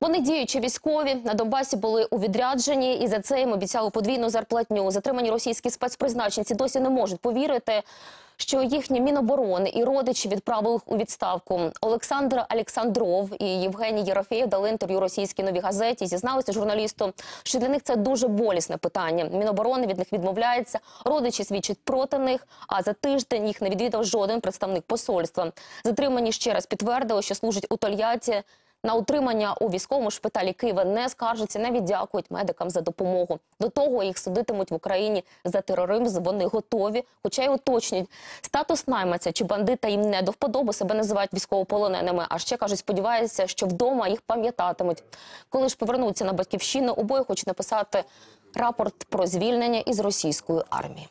Вони діючі військові на Донбасі були у відрядженні, і за це їм обіцяли подвійну зарплатню. Затримані російські спецпризначенці досі не можуть повірити, що їхні міноборони і родичі відправили їх у відставку. Олександр Олександров і Євгеній Єрофєєв дали інтерв'ю російській новій газеті. Зізналися журналісту, що для них це дуже болісне питання. Міноборони від них відмовляється. Родичі свідчать проти них. А за тиждень їх не відвідав жоден представник посольства. Затримані ще раз підтвердили, що служать у Тольятті. На утримання у військовому шпиталі Києва не скаржаться, навіть дякують медикам за допомогу. До того їх судитимуть в Україні за тероризм. Вони готові, хоча й уточнюють статус наймаця чи бандита їм не до вподоби себе називають військовополоненими. А ще кажуть, сподіваються, що вдома їх пам'ятатимуть. Коли ж повернуться на батьківщину, обоє хочуть написати рапорт про звільнення із російської армії.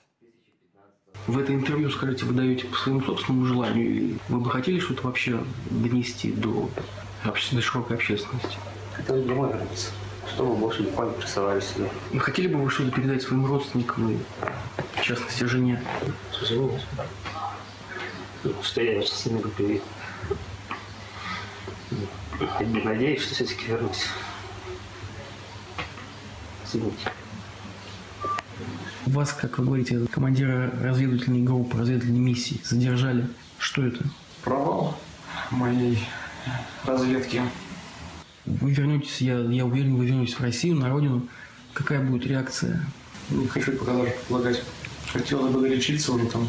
В это интервью, скажите, вы даете по своему собственному желанию. И Вы бы хотели что-то вообще донести до, обще- до широкой общественности? Хотелось бы домой вернуться, чтобы больше никого не прессовали сюда. И хотели бы вы что-то передать своим родственникам, и, в частности, жене? Сожалею. Ну, Что я очень сильно любил. Надеюсь, что все-таки вернусь. Извините. Вас, как вы говорите, командира разведывательной группы, разведывательной миссии задержали. Что это? провал моей разведки. Вы вернетесь, я, я уверен, вы вернетесь в Россию, на родину. Какая будет реакция? Не хочу пока даже предполагать. Хотелось бы долечиться уже там,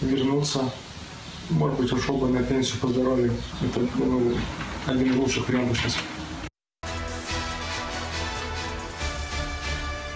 вернуться. Может быть, ушел бы на пенсию по здоровью. Это, думаю, один из лучших вариантов сейчас.